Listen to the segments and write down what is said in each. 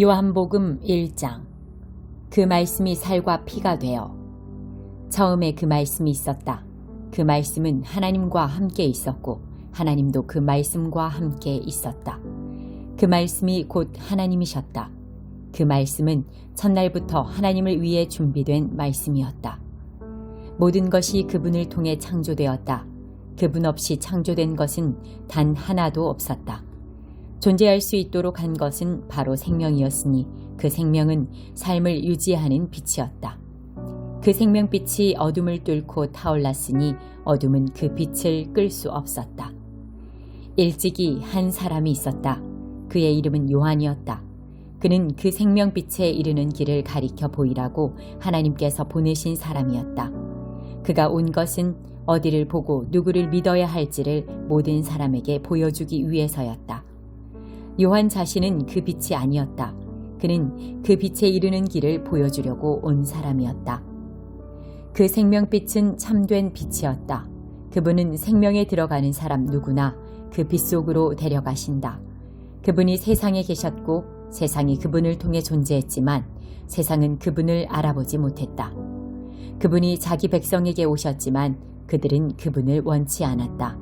요한복음 1장 그 말씀이 살과 피가 되어 처음에 그 말씀이 있었다. 그 말씀은 하나님과 함께 있었고 하나님도 그 말씀과 함께 있었다. 그 말씀이 곧 하나님이셨다. 그 말씀은 첫날부터 하나님을 위해 준비된 말씀이었다. 모든 것이 그분을 통해 창조되었다. 그분 없이 창조된 것은 단 하나도 없었다. 존재할 수 있도록 한 것은 바로 생명이었으니 그 생명은 삶을 유지하는 빛이었다. 그 생명빛이 어둠을 뚫고 타올랐으니 어둠은 그 빛을 끌 수 없었다. 일찍이 한 사람이 있었다. 그의 이름은 요한이었다. 그는 그 생명빛에 이르는 길을 가리켜 보이라고 하나님께서 보내신 사람이었다. 그가 온 것은 어디를 보고 누구를 믿어야 할지를 모든 사람에게 보여주기 위해서였다. 요한 자신은 그 빛이 아니었다. 그는 그 빛에 이르는 길을 보여주려고 온 사람이었다. 그 생명빛은 참된 빛이었다. 그분은 생명에 들어가는 사람 누구나 그 빛 속으로 데려가신다. 그분이 세상에 계셨고 세상이 그분을 통해 존재했지만 세상은 그분을 알아보지 못했다. 그분이 자기 백성에게 오셨지만 그들은 그분을 원치 않았다.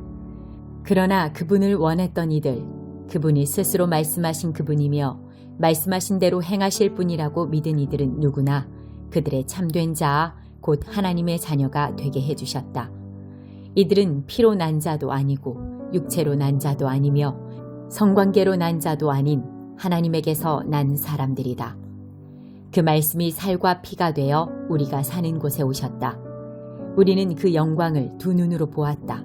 그러나 그분을 원했던 이들, 그분이 스스로 말씀하신 그분이며 말씀하신 대로 행하실 분이라고 믿은 이들은 누구나 그들의 참된 자, 곧 하나님의 자녀가 되게 해주셨다. 이들은 피로 난 자도 아니고 육체로 난 자도 아니며 성관계로 난 자도 아닌 하나님에게서 난 사람들이다. 그 말씀이 살과 피가 되어 우리가 사는 곳에 오셨다. 우리는 그 영광을 두 눈으로 보았다.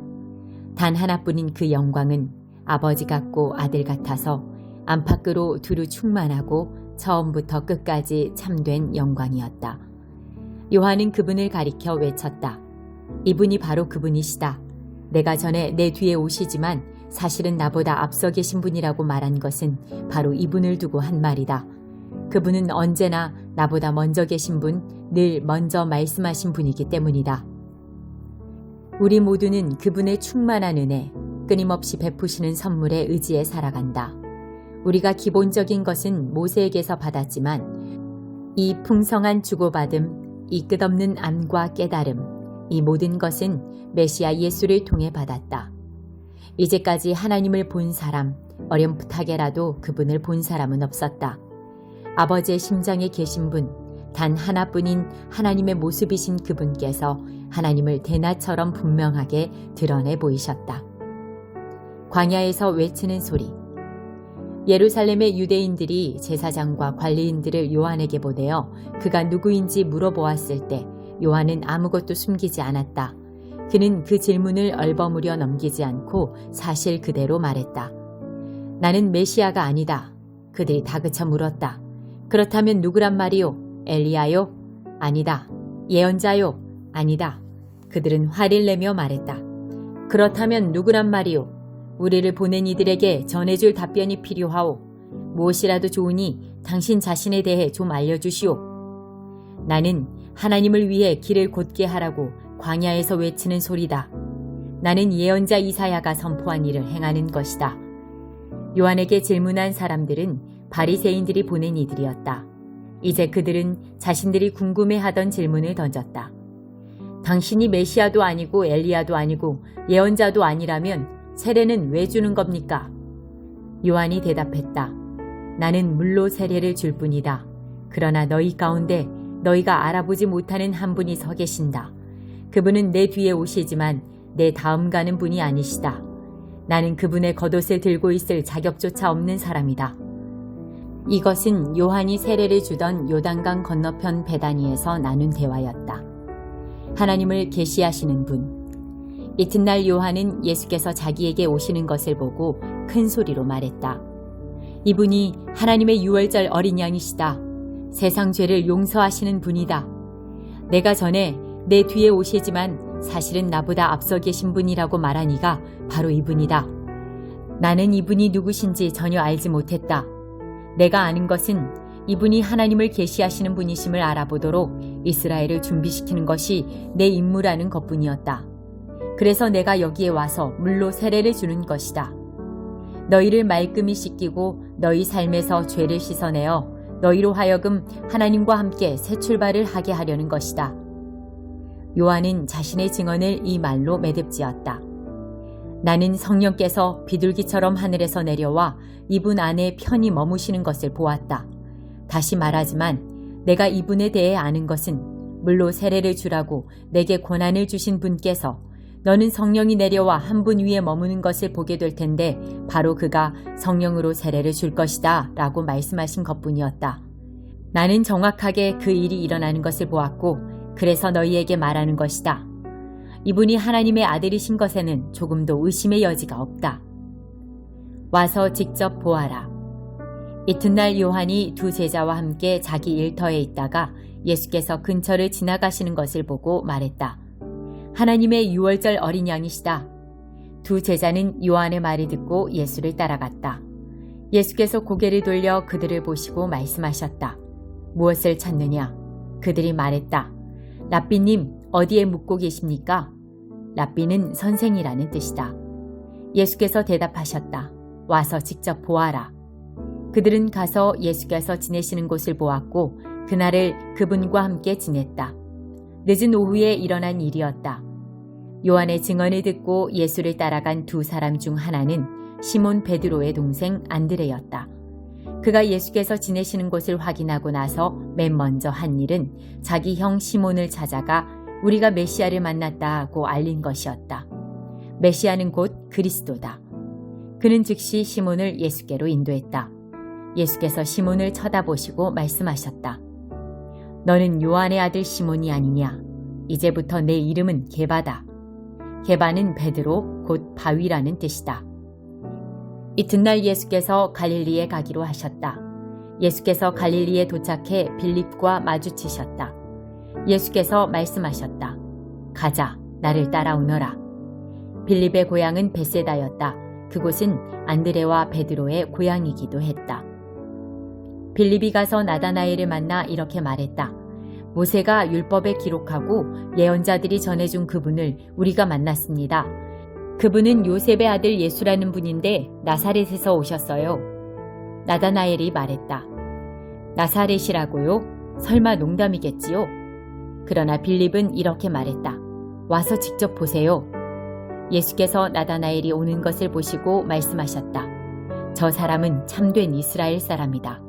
단 하나뿐인 그 영광은 아버지 같고 아들 같아서 안팎으로 두루 충만하고 처음부터 끝까지 참된 영광이었다. 요한은 그분을 가리켜 외쳤다. 이분이 바로 그분이시다. 내가 전에 내 뒤에 오시지만 사실은 나보다 앞서 계신 분이라고 말한 것은 바로 이분을 두고 한 말이다. 그분은 언제나 나보다 먼저 계신 분, 늘 먼저 말씀하신 분이기 때문이다. 우리 모두는 그분의 충만한 은혜, 끊임없이 베푸시는 선물에 의지해 살아간다. 우리가 기본적인 것은 모세에게서 받았지만 이 풍성한 주고받음, 이 끝없는 안과 깨달음, 이 모든 것은 메시아 예수를 통해 받았다. 이제까지 하나님을 본 사람, 어렴풋하게라도 그분을 본 사람은 없었다. 아버지의 심장에 계신 분, 단 하나뿐인 하나님의 모습이신 그분께서 하나님을 대낮처럼 분명하게 드러내 보이셨다. 광야에서 외치는 소리. 예루살렘의 유대인들이 제사장과 관리인들을 요한에게 보내어 그가 누구인지 물어보았을 때 요한은 아무것도 숨기지 않았다. 그는 그 질문을 얼버무려 넘기지 않고 사실 그대로 말했다. 나는 메시아가 아니다. 그들이 다그쳐 물었다. 그렇다면 누구란 말이요? 엘리야요? 아니다. 예언자요? 아니다. 그들은 화를 내며 말했다. 그렇다면 누구란 말이요? 우리를 보낸 이들에게 전해줄 답변이 필요하오. 무엇이라도 좋으니 당신 자신에 대해 좀 알려주시오. 나는 하나님을 위해 길을 곧게 하라고 광야에서 외치는 소리다. 나는 예언자 이사야가 선포한 일을 행하는 것이다. 요한에게 질문한 사람들은 바리새인들이 보낸 이들이었다. 이제 그들은 자신들이 궁금해하던 질문을 던졌다. 당신이 메시아도 아니고 엘리야도 아니고 예언자도 아니라면 세례는 왜 주는 겁니까? 요한이 대답했다. 나는 물로 세례를 줄 뿐이다. 그러나 너희 가운데 너희가 알아보지 못하는 한 분이 서 계신다. 그분은 내 뒤에 오시지만 내 다음 가는 분이 아니시다. 나는 그분의 겉옷을 들고 있을 자격조차 없는 사람이다. 이것은 요한이 세례를 주던 요단강 건너편 베다니에서 나눈 대화였다. 하나님을 계시하시는 분. 이튿날 요한은 예수께서 자기에게 오시는 것을 보고 큰 소리로 말했다. 이분이 하나님의 유월절 어린 양이시다. 세상 죄를 용서하시는 분이다. 내가 전에 내 뒤에 오시지만 사실은 나보다 앞서 계신 분이라고 말한 이가 바로 이분이다. 나는 이분이 누구신지 전혀 알지 못했다. 내가 아는 것은 이분이 하나님을 계시하시는 분이심을 알아보도록 이스라엘을 준비시키는 것이 내 임무라는 것뿐이었다. 그래서 내가 여기에 와서 물로 세례를 주는 것이다. 너희를 말끔히 씻기고 너희 삶에서 죄를 씻어내어 너희로 하여금 하나님과 함께 새 출발을 하게 하려는 것이다. 요한은 자신의 증언을 이 말로 매듭지었다. 나는 성령께서 비둘기처럼 하늘에서 내려와 이분 안에 편히 머무시는 것을 보았다. 다시 말하지만 내가 이분에 대해 아는 것은 물로 세례를 주라고 내게 권한을 주신 분께서 너는 성령이 내려와 한 분 위에 머무는 것을 보게 될 텐데 바로 그가 성령으로 세례를 줄 것이다 라고 말씀하신 것 뿐이었다. 나는 정확하게 그 일이 일어나는 것을 보았고 그래서 너희에게 말하는 것이다. 이분이 하나님의 아들이신 것에는 조금도 의심의 여지가 없다. 와서 직접 보아라. 이튿날 요한이 두 제자와 함께 자기 일터에 있다가 예수께서 근처를 지나가시는 것을 보고 말했다. 하나님의 유월절 어린 양이시다. 두 제자는 요한의 말을 듣고 예수를 따라갔다. 예수께서 고개를 돌려 그들을 보시고 말씀하셨다. 무엇을 찾느냐? 그들이 말했다. 라삐님, 어디에 묵고 계십니까? 라삐는 선생이라는 뜻이다. 예수께서 대답하셨다. 와서 직접 보아라. 그들은 가서 예수께서 지내시는 곳을 보았고, 그날을 그분과 함께 지냈다. 늦은 오후에 일어난 일이었다. 요한의 증언을 듣고 예수를 따라간 두 사람 중 하나는 시몬 베드로의 동생 안드레였다. 그가 예수께서 지내시는 곳을 확인하고 나서 맨 먼저 한 일은 자기 형 시몬을 찾아가 우리가 메시아를 만났다 하고 알린 것이었다. 메시아는 곧 그리스도다. 그는 즉시 시몬을 예수께로 인도했다. 예수께서 시몬을 쳐다보시고 말씀하셨다. 너는 요한의 아들 시몬이 아니냐? 이제부터 내 이름은 게바다. 게바는 베드로 곧 바위라는 뜻이다. 이튿날 예수께서 갈릴리에 가기로 하셨다. 예수께서 갈릴리에 도착해 빌립과 마주치셨다. 예수께서 말씀하셨다. 가자, 나를 따라오너라. 빌립의 고향은 베세다였다. 그곳은 안드레와 베드로의 고향이기도 했다. 빌립이 가서 나다나엘을 만나 이렇게 말했다. 모세가 율법에 기록하고 예언자들이 전해준 그분을 우리가 만났습니다. 그분은 요셉의 아들 예수라는 분인데 나사렛에서 오셨어요. 나다나엘이 말했다. 나사렛이라고요? 설마 농담이겠지요? 그러나 빌립은 이렇게 말했다. 와서 직접 보세요. 예수께서 나다나엘이 오는 것을 보시고 말씀하셨다. 저 사람은 참된 이스라엘 사람이다.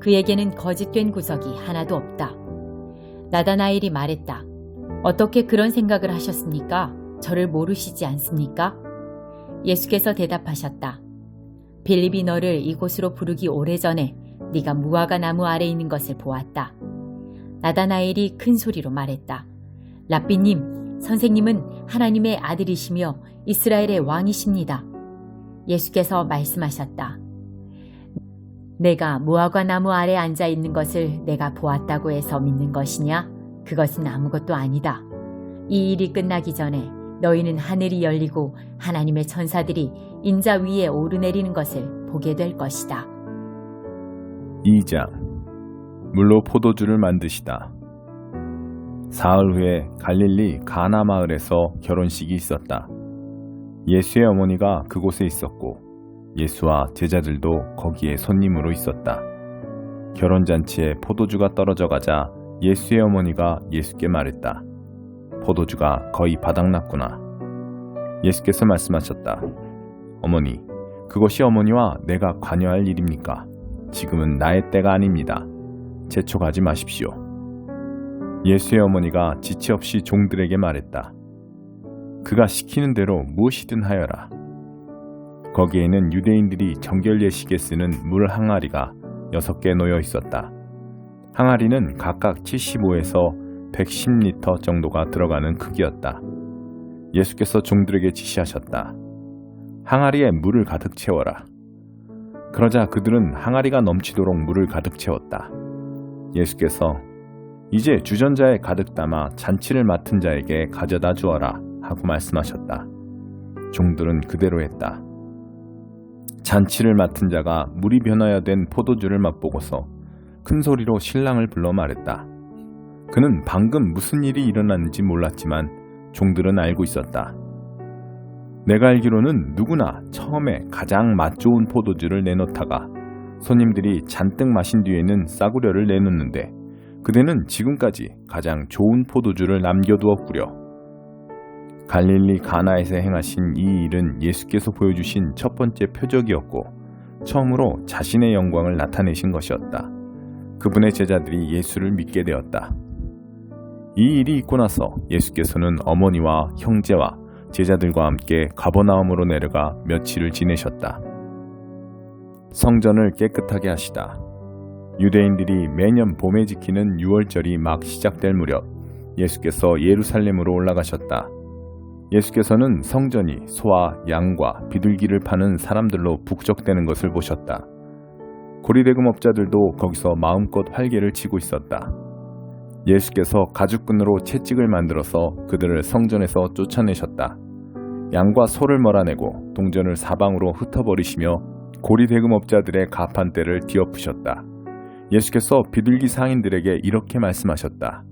그에게는 거짓된 구석이 하나도 없다. 나다나엘이 말했다. 어떻게 그런 생각을 하셨습니까? 저를 모르시지 않습니까? 예수께서 대답하셨다. 빌립이 너를 이곳으로 부르기 오래전에 네가 무화과 나무 아래 있는 것을 보았다. 나다나엘이 큰 소리로 말했다. 라삐님, 선생님은 하나님의 아들이시며 이스라엘의 왕이십니다. 예수께서 말씀하셨다. 내가 무화과 나무 아래 앉아 있는 것을 내가 보았다고 해서 믿는 것이냐? 그것은 아무것도 아니다. 이 일이 끝나기 전에 너희는 하늘이 열리고 하나님의 천사들이 인자 위에 오르내리는 것을 보게 될 것이다. 2장 물로 포도주를 만드시다. 사흘 후에 갈릴리 가나 마을에서 결혼식이 있었다. 예수의 어머니가 그곳에 있었고 예수와 제자들도 거기에 손님으로 있었다. 결혼잔치에 포도주가 떨어져 가자 예수의 어머니가 예수께 말했다. 포도주가 거의 바닥났구나. 예수께서 말씀하셨다. 어머니, 그것이 어머니와 내가 관여할 일입니까? 지금은 나의 때가 아닙니다. 재촉하지 마십시오. 예수의 어머니가 지체 없이 종들에게 말했다. 그가 시키는 대로 무엇이든 하여라. 거기에는 유대인들이 정결 예식에 쓰는 물 항아리가 여섯 개 놓여 있었다. 항아리는 각각 75에서 110리터 정도가 들어가는 크기였다. 예수께서 종들에게 지시하셨다. 항아리에 물을 가득 채워라. 그러자 그들은 항아리가 넘치도록 물을 가득 채웠다. 예수께서 이제 주전자에 가득 담아 잔치를 맡은 자에게 가져다 주어라 하고 말씀하셨다. 종들은 그대로 했다. 잔치를 맡은 자가 물이 변하여 된 포도주를 맛보고서 큰 소리로 신랑을 불러 말했다. 그는 방금 무슨 일이 일어났는지 몰랐지만 종들은 알고 있었다. 내가 알기로는 누구나 처음에 가장 맛 좋은 포도주를 내놓다가 손님들이 잔뜩 마신 뒤에는 싸구려를 내놓는데 그대는 지금까지 가장 좋은 포도주를 남겨두었구려. 갈릴리 가나에서 행하신 이 일은 예수께서 보여주신 첫 번째 표적이었고 처음으로 자신의 영광을 나타내신 것이었다. 그분의 제자들이 예수를 믿게 되었다. 이 일이 있고 나서 예수께서는 어머니와 형제와 제자들과 함께 가버나움으로 내려가 며칠을 지내셨다. 성전을 깨끗하게 하시다. 유대인들이 매년 봄에 지키는 유월절이 막 시작될 무렵 예수께서 예루살렘으로 올라가셨다. 예수께서는 성전이 소와 양과 비둘기를 파는 사람들로 북적대는 것을 보셨다. 고리대금업자들도 거기서 마음껏 활개를 치고 있었다. 예수께서 가죽끈으로 채찍을 만들어서 그들을 성전에서 쫓아내셨다. 양과 소를 몰아내고 동전을 사방으로 흩어버리시며 고리대금업자들의 가판대를 뒤엎으셨다. 예수께서 비둘기 상인들에게 이렇게 말씀하셨다.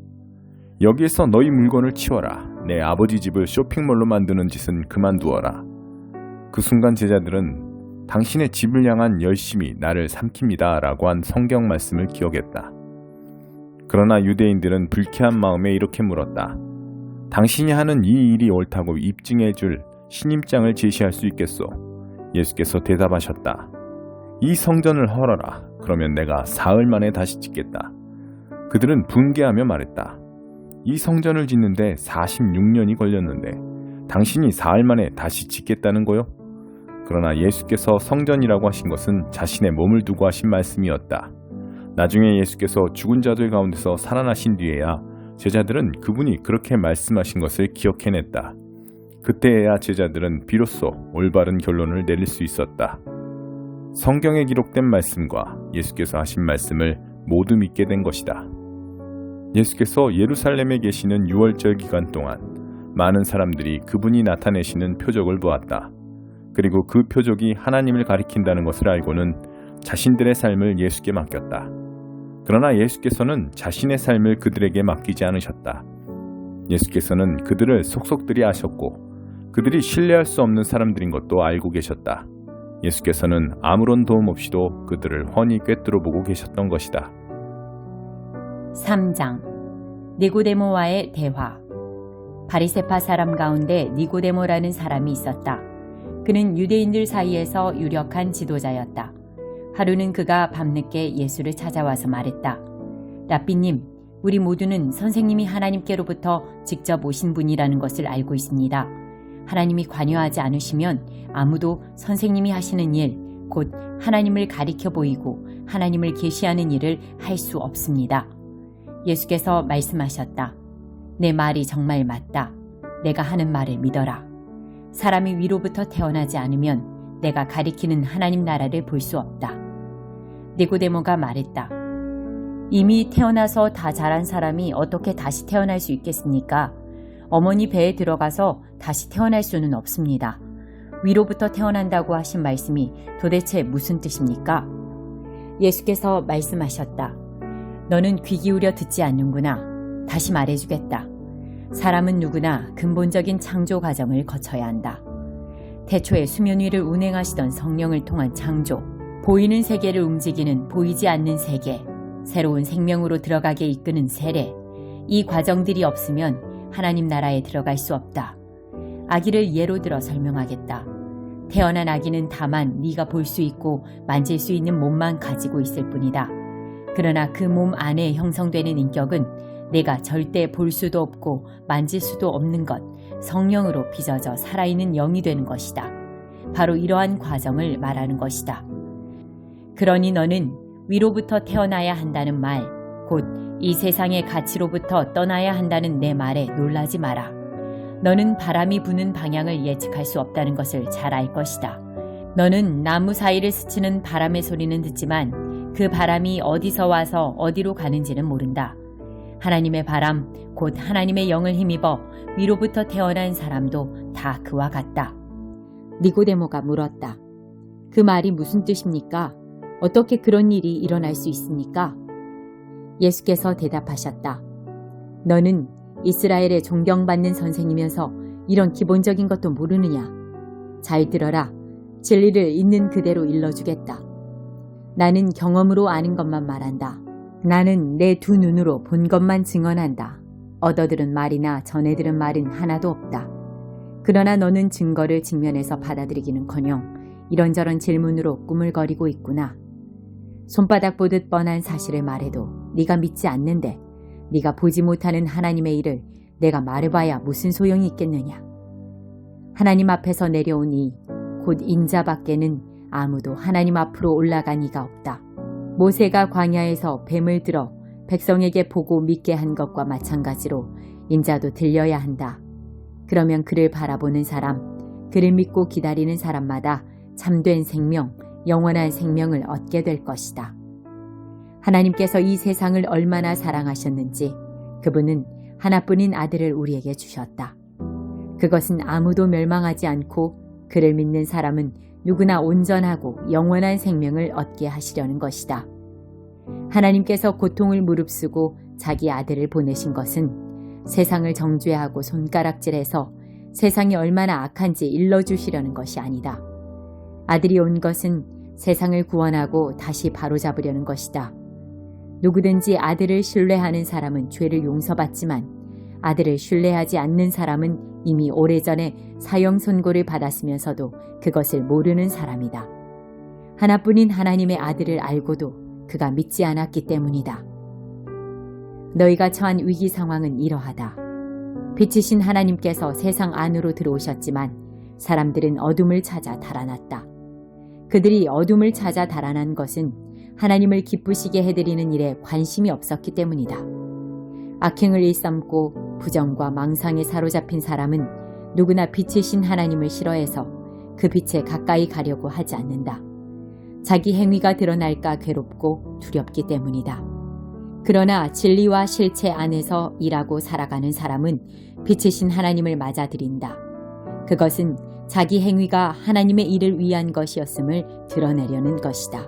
여기에서 너희 물건을 치워라. 내 아버지 집을 쇼핑몰로 만드는 짓은 그만두어라. 그 순간 제자들은 당신의 집을 향한 열심이 나를 삼킵니다. 라고 한 성경 말씀을 기억했다. 그러나 유대인들은 불쾌한 마음에 이렇게 물었다. 당신이 하는 이 일이 옳다고 입증해 줄 신임장을 제시할 수 있겠소? 예수께서 대답하셨다. 이 성전을 헐어라. 그러면 내가 사흘 만에 다시 짓겠다. 그들은 분개하며 말했다. 이 성전을 짓는데 46년이 걸렸는데 당신이 사흘 만에 다시 짓겠다는 거요? 그러나 예수께서 성전이라고 하신 것은 자신의 몸을 두고 하신 말씀이었다. 나중에 예수께서 죽은 자들 가운데서 살아나신 뒤에야 제자들은 그분이 그렇게 말씀하신 것을 기억해냈다. 그때에야 제자들은 비로소 올바른 결론을 내릴 수 있었다. 성경에 기록된 말씀과 예수께서 하신 말씀을 모두 믿게 된 것이다. 예수께서 예루살렘에 계시는 6월절 기간 동안 많은 사람들이 그분이 나타내시는 표적을 보았다. 그리고 그 표적이 하나님을 가리킨다는 것을 알고는 자신들의 삶을 예수께 맡겼다. 그러나 예수께서는 자신의 삶을 그들에게 맡기지 않으셨다. 예수께서는 그들을 속속들이 아셨고 그들이 신뢰할 수 없는 사람들인 것도 알고 계셨다. 예수께서는 아무런 도움 없이도 그들을 훤히 꿰뚫어 보고 계셨던 것이다. 3장 니고데모와의 대화 바리세파 사람 가운데 니고데모라는 사람이 있었다. 그는 유대인들 사이에서 유력한 지도자였다. 하루는 그가 밤늦게 예수를 찾아와서 말했다. 라삐님, 우리 모두는 선생님이 하나님께로부터 직접 오신 분이라는 것을 알고 있습니다. 하나님이 관여하지 않으시면 아무도 선생님이 하시는 일, 곧 하나님을 가리켜 보이고 하나님을 계시하는 일을 할 수 없습니다. 예수께서 말씀하셨다. 내 말이 정말 맞다. 내가 하는 말을 믿어라. 사람이 위로부터 태어나지 않으면 내가 가리키는 하나님 나라를 볼 수 없다. 니고데모가 말했다. 이미 태어나서 다 자란 사람이 어떻게 다시 태어날 수 있겠습니까? 어머니 배에 들어가서 다시 태어날 수는 없습니다. 위로부터 태어난다고 하신 말씀이 도대체 무슨 뜻입니까? 예수께서 말씀하셨다. 너는 귀 기울여 듣지 않는구나. 다시 말해주겠다. 사람은 누구나 근본적인 창조 과정을 거쳐야 한다. 태초에 수면 위를 운행하시던 성령을 통한 창조, 보이는 세계를 움직이는 보이지 않는 세계, 새로운 생명으로 들어가게 이끄는 세례, 이 과정들이 없으면 하나님 나라에 들어갈 수 없다. 아기를 예로 들어 설명하겠다. 태어난 아기는 다만 네가 볼 수 있고 만질 수 있는 몸만 가지고 있을 뿐이다. 그러나 그 몸 안에 형성되는 인격은 내가 절대 볼 수도 없고 만질 수도 없는 것, 성령으로 빚어져 살아있는 영이 되는 것이다. 바로 이러한 과정을 말하는 것이다. 그러니 너는 위로부터 태어나야 한다는 말, 곧 이 세상의 가치로부터 떠나야 한다는 내 말에 놀라지 마라. 너는 바람이 부는 방향을 예측할 수 없다는 것을 잘 알 것이다. 너는 나무 사이를 스치는 바람의 소리는 듣지만 그 바람이 어디서 와서 어디로 가는지는 모른다. 하나님의 바람, 곧 하나님의 영을 힘입어 위로부터 태어난 사람도 다 그와 같다. 니고데모가 물었다. 그 말이 무슨 뜻입니까? 어떻게 그런 일이 일어날 수 있습니까? 예수께서 대답하셨다. 너는 이스라엘의 존경받는 선생이면서 이런 기본적인 것도 모르느냐? 잘 들어라. 진리를 있는 그대로 일러주겠다. 나는 경험으로 아는 것만 말한다. 나는 내 두 눈으로 본 것만 증언한다. 얻어들은 말이나 전해들은 말은 하나도 없다. 그러나 너는 증거를 직면해서 받아들이기는커녕 이런저런 질문으로 꾸물거리고 있구나. 손바닥 보듯 뻔한 사실을 말해도 네가 믿지 않는데 네가 보지 못하는 하나님의 일을 내가 말해봐야 무슨 소용이 있겠느냐. 하나님 앞에서 내려온 이곧 인자밖에는 아무도 하나님 앞으로 올라간 이가 없다. 모세가 광야에서 뱀을 들어 백성에게 보고 믿게 한 것과 마찬가지로 인자도 들려야 한다. 그러면 그를 바라보는 사람, 그를 믿고 기다리는 사람마다 참된 생명, 영원한 생명을 얻게 될 것이다. 하나님께서 이 세상을 얼마나 사랑하셨는지 그분은 하나뿐인 아들을 우리에게 주셨다. 그것은 아무도 멸망하지 않고 그를 믿는 사람은 누구나 온전하고 영원한 생명을 얻게 하시려는 것이다. 하나님께서 고통을 무릅쓰고 자기 아들을 보내신 것은 세상을 정죄하고 손가락질해서 세상이 얼마나 악한지 일러주시려는 것이 아니다. 아들이 온 것은 세상을 구원하고 다시 바로잡으려는 것이다. 누구든지 아들을 신뢰하는 사람은 죄를 용서받지만 아들을 신뢰하지 않는 사람은 이미 오래전에 사형 선고를 받았으면서도 그것을 모르는 사람이다. 하나뿐인 하나님의 아들을 알고도 그가 믿지 않았기 때문이다. 너희가 처한 위기 상황은 이러하다. 빛이신 하나님께서 세상 안으로 들어오셨지만 사람들은 어둠을 찾아 달아났다. 그들이 어둠을 찾아 달아난 것은 하나님을 기쁘시게 해드리는 일에 관심이 없었기 때문이다. 악행을 일삼고 부정과 망상에 사로잡힌 사람은 누구나 빛이신 하나님을 싫어해서 그 빛에 가까이 가려고 하지 않는다. 자기 행위가 드러날까 괴롭고 두렵기 때문이다. 그러나 진리와 실체 안에서 일하고 살아가는 사람은 빛이신 하나님을 맞아들인다. 그것은 자기 행위가 하나님의 일을 위한 것이었음을 드러내려는 것이다.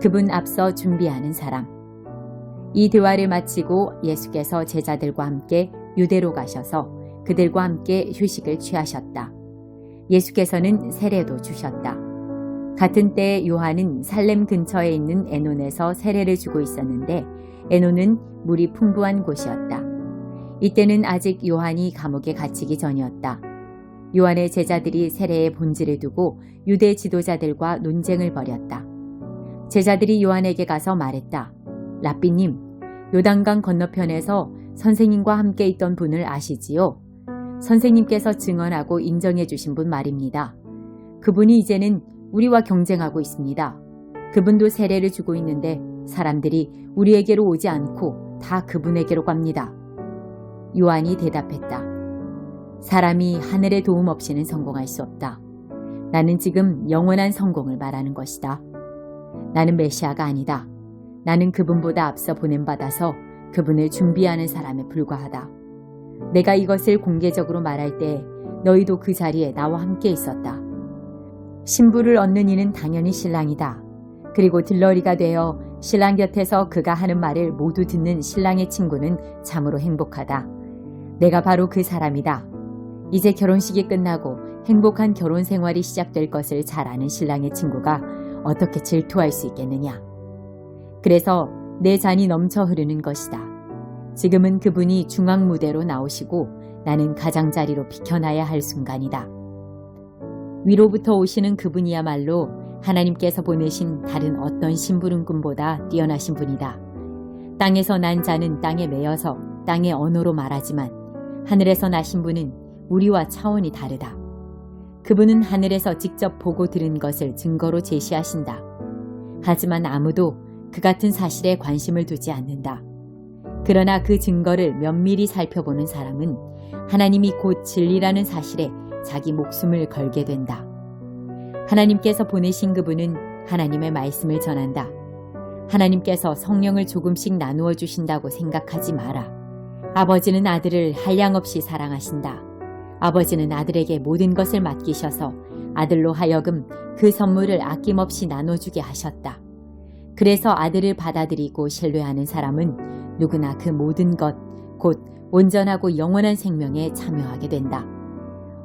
그분 앞서 준비하는 사람. 이 대화를 마치고 예수께서 제자들과 함께 유대로 가셔서 그들과 함께 휴식을 취하셨다. 예수께서는 세례도 주셨다. 같은 때에 요한은 살렘 근처에 있는 에논에서 세례를 주고 있었는데 에논은 물이 풍부한 곳이었다. 이때는 아직 요한이 감옥에 갇히기 전이었다. 요한의 제자들이 세례의 본질을 두고 유대 지도자들과 논쟁을 벌였다. 제자들이 요한에게 가서 말했다. 라삐님, 요단강 건너편에서 선생님과 함께 있던 분을 아시지요? 선생님께서 증언하고 인정해 주신 분 말입니다. 그분이 이제는 우리와 경쟁하고 있습니다. 그분도 세례를 주고 있는데 사람들이 우리에게로 오지 않고 다 그분에게로 갑니다. 요한이 대답했다. 사람이 하늘의 도움 없이는 성공할 수 없다. 나는 지금 영원한 성공을 말하는 것이다. 나는 메시아가 아니다. 나는 그분보다 앞서 보냄받아서 그분을 준비하는 사람에 불과하다. 내가 이것을 공개적으로 말할 때 너희도 그 자리에 나와 함께 있었다. 신부를 얻는 이는 당연히 신랑이다. 그리고 들러리가 되어 신랑 곁에서 그가 하는 말을 모두 듣는 신랑의 친구는 참으로 행복하다. 내가 바로 그 사람이다. 이제 결혼식이 끝나고 행복한 결혼 생활이 시작될 것을 잘 아는 신랑의 친구가 어떻게 질투할 수 있겠느냐. 그래서 내 잔이 넘쳐 흐르는 것이다. 지금은 그분이 중앙 무대로 나오시고 나는 가장자리로 비켜나야 할 순간이다. 위로부터 오시는 그분이야말로 하나님께서 보내신 다른 어떤 심부름꾼보다 뛰어나신 분이다. 땅에서 난 자는 땅에 매여서 땅의 언어로 말하지만 하늘에서 나신 분은 우리와 차원이 다르다. 그분은 하늘에서 직접 보고 들은 것을 증거로 제시하신다. 하지만 아무도 그 같은 사실에 관심을 두지 않는다. 그러나 그 증거를 면밀히 살펴보는 사람은 하나님이 곧 진리라는 사실에 자기 목숨을 걸게 된다. 하나님께서 보내신 그분은 하나님의 말씀을 전한다. 하나님께서 성령을 조금씩 나누어 주신다고 생각하지 마라. 아버지는 아들을 한량없이 사랑하신다. 아버지는 아들에게 모든 것을 맡기셔서 아들로 하여금 그 선물을 아낌없이 나눠주게 하셨다. 그래서 아들을 받아들이고 신뢰하는 사람은 누구나 그 모든 것, 곧 온전하고 영원한 생명에 참여하게 된다.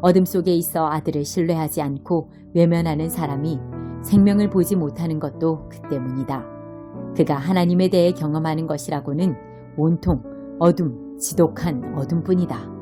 어둠 속에 있어 아들을 신뢰하지 않고 외면하는 사람이 생명을 보지 못하는 것도 그 때문이다. 그가 하나님에 대해 경험하는 것이라고는 온통 어둠, 지독한 어둠뿐이다.